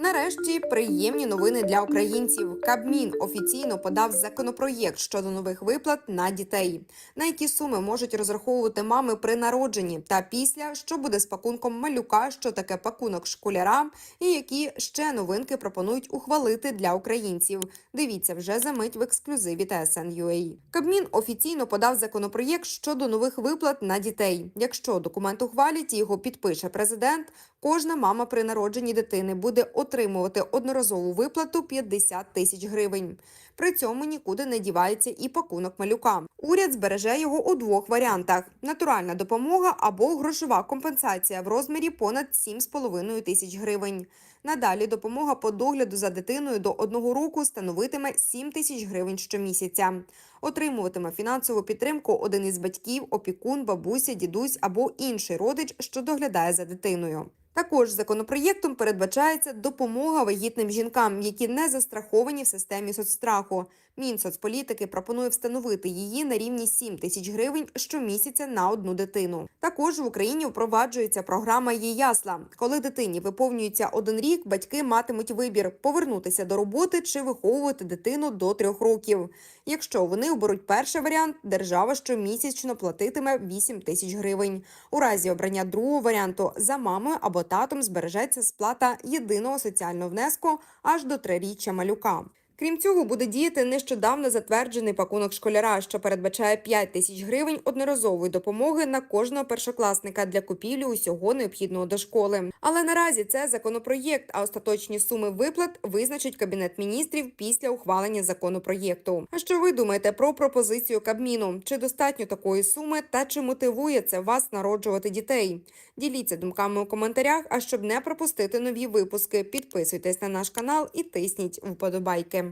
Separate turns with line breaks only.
Нарешті приємні новини для українців. Кабмін офіційно подав законопроєкт щодо нових виплат на дітей, на які суми можуть розраховувати мами при народженні та після, що буде з пакунком малюка, що таке пакунок школяра, і які ще новинки пропонують ухвалити для українців. Дивіться вже за мить в ексклюзиві TSN.ua. Кабмін офіційно подав законопроєкт щодо нових виплат на дітей. Якщо документ ухвалять і його підпише президент, кожна мама при народженні дитини буде отримувати одноразову виплату 50 тисяч гривень. При цьому нікуди не дівається і пакунок малюка. Уряд збереже його у двох варіантах: натуральна допомога або грошова компенсація в розмірі понад 7,5 тисяч гривень. Надалі допомога по догляду за дитиною до одного року становитиме 7 тисяч гривень щомісяця. Отримуватиме фінансову підтримку один із батьків, опікун, бабуся, дідусь або інший родич, що доглядає за дитиною. Також законопроєктом передбачається допомога вагітним жінкам, які не застраховані в системі соцстраху. Мінсоцполітики пропонує встановити її на рівні 7 тисяч гривень щомісяця на одну дитину. Також в Україні впроваджується програма «Є ясла». Коли дитині виповнюється один рік, батьки матимуть вибір повернутися до роботи чи виховувати дитину до трьох років. Якщо вони оберуть перший варіант, держава щомісячно платитиме 8 тисяч гривень. У разі обрання другого варіанту за мамою або татом збережеться сплата єдиного соціального внеску аж до триріччя малюка. Крім цього, буде діяти нещодавно затверджений пакунок школяра, що передбачає 5 тисяч гривень одноразової допомоги на кожного першокласника для купівлі усього необхідного до школи. Але наразі це законопроєкт, а остаточні суми виплат визначить кабінет міністрів після ухвалення законопроєкту. А що ви думаєте про пропозицію Кабміну? Чи достатньо такої суми та чи мотивує це вас народжувати дітей? Діліться думками у коментарях. А щоб не пропустити нові випуски, підписуйтесь на наш канал і тисніть вподобайки.